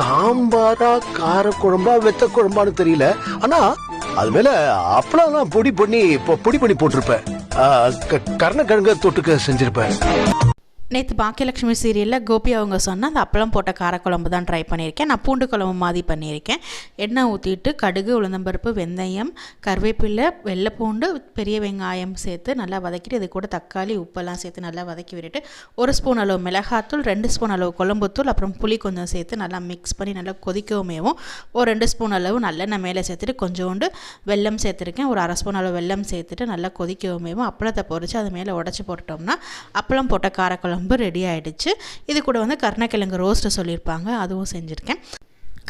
சாம்பாரா கார குழம்பா வெத்த குழம்பான்னு தெரியல. ஆனா அது மேல அப்பளம்லாம் பொடி பண்ணி பொடி பண்ணி போட்டிருப்பேன். கர்ணக்கிழங்க தொட்டுக்க செஞ்சிருப்பேன். நேற்று பாக்கியலட்சுமி சீரியலில் கோபி அவங்க சொன்னால் அந்த அப்பளம் போட்ட காரக்குழம்பு தான் ட்ரை பண்ணியிருக்கேன். நான் பூண்டு குழம்பு மாதிரி பண்ணியிருக்கேன். எண்ணெய் ஊற்றிட்டு கடுகு உளுந்தம்பருப்பு வெந்தயம் கருவேப்பிலை வெள்ளை பூண்டு பெரிய வெங்காயம் சேர்த்து நல்லா வதக்கிட்டு இது கூட தக்காளி உப்பெல்லாம் சேர்த்து நல்லா வதக்கி விட்டுட்டு ஒரு ஸ்பூன் அளவு மிளகாத்தூள் ரெண்டு ஸ்பூன் அளவு குழம்புத்தூள் அப்புறம் புளி கொஞ்சம் சேர்த்து நல்லா மிக்ஸ் பண்ணி நல்லா கொதிக்கவுமேவும் ஒரு ரெண்டு ஸ்பூன் அளவு நல்லெண்ணெய் மேலே சேர்த்துட்டு கொஞ்சோண்டு வெல்லம் சேர்த்துருக்கேன். ஒரு அரை ஸ்பூன் அளவு வெல்லம் சேர்த்துட்டு நல்லா கொதிக்கவுமேவும் அப்பளத்தை பொறிச்சு அது மேலே உடச்சி போட்டுட்டோம்னா அப்பளம் போட்ட காரக்குழம்பு ரெடி ஆகிடுச்சு இது கூட வந்து கருணக்கிழங்கு ரோஸ்ட்டு சொல்லியிருப்பாங்க. அதுவும் செஞ்சுருக்கேன்.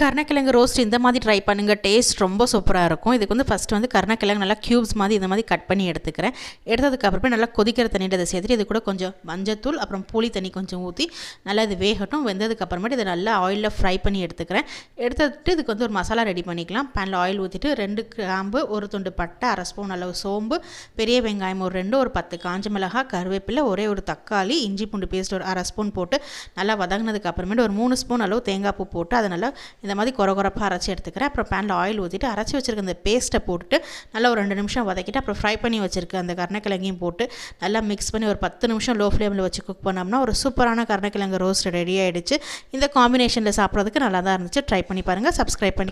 கருணக்கிழங்கு ரோஸ்ட் இந்த மாதிரி ட்ரை பண்ணுங்கள் டேஸ்ட் ரொம்ப சூப்பராக இருக்கும். இதுக்கு வந்து ஃபஸ்ட்டு வந்து கருணக்கிழங்கு நல்லா க்யூப்ஸ் மாதிரி இந்த மாதிரி கட் பண்ணி எடுத்துக்கிறேன். எடுத்ததுக்கப்புறமே நல்லா கொதிக்கிற தண்ணியில் அதை சேர்த்துட்டு இது கூட கொஞ்சம் மஞ்சத்தூள் அப்புறம் புளி தண்ணி கொஞ்சம் ஊற்றி நல்லா இது வேகட்டும். வெந்ததுக்கப்புறமேட்டு இதை நல்லா ஆயிலில் ஃப்ரை பண்ணி எடுத்துக்கிறேன். எடுத்துட்டு இதுக்கு வந்து ஒரு மசாலா ரெடி பண்ணிக்கலாம். பேனில் ஆயில் ஊற்றிட்டு ரெண்டு கிராம்பு ஒரு துண்டு பட்டை அரை ஸ்பூன் அளவு சோம்பு பெரிய வெங்காயம் ஒரு ரெண்டு ஒரு பத்து காஞ்ச மிளகாய் கருவேப்பிலை ஒரே ஒரு தக்காளி இஞ்சி பூண்டு பேஸ்ட் ஒரு அரை ஸ்பூன் போட்டு நல்லா வதங்கினதுக்கு அப்புறமேட்டு ஒரு மூணு ஸ்பூன் அளவு தேங்காய் பூ போட்டு அதை நல்லா இந்த மாதிரி கொர கொரப்பாக அரைச்சி எடுத்துக்கிறேன். அப்புறம் பேனில் ஆயில் ஊற்றிட்டு அரைச்சி வச்சுருக்க அந்த பேஸ்ட்டை போட்டுட்டு நல்லா ஒரு ரெண்டு நிமிஷம் வதக்கிட்டு அப்புறம் ஃப்ரை பண்ணி வச்சுருக்க அந்த கருணக்கிழங்கையும் போட்டு நல்லா மிக்ஸ் பண்ணி ஒரு பத்து நிமிஷம் லோ ஃப்ளேமில் வச்சு குக் பண்ணோம்னா ஒரு சூப்பரான கருணக்கிழங்கு ரோஸ்ட் ரெடி ஆகிடுச்சு இந்த காம்பினேஷனில் சாப்பிட்றதுக்கு நல்லா தான் இருந்துச்சு. ட்ரை பண்ணி பாருங்கள் சப்ஸ்கிரைப் பண்ணி